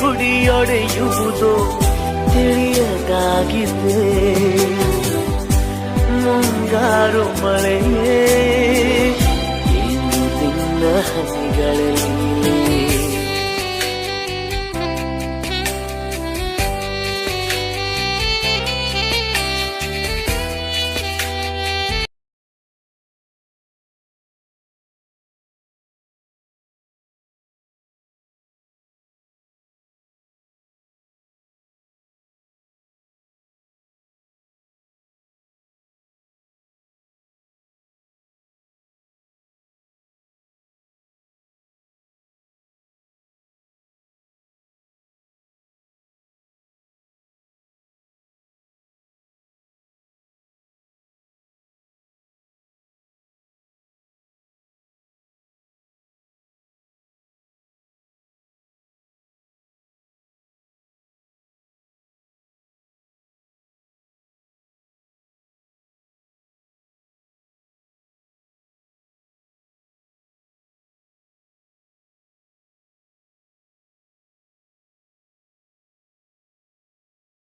ಕುಡಿಯೊಡೆಯುವುದೋ ತಿಳಿಯದಾಗಿದೆ. ಮುಂಗಾರು ಮಳೆಯೇ ಇನ್ನು ತಿನ್ನ ಹನಿಗಳಲ್ಲಿ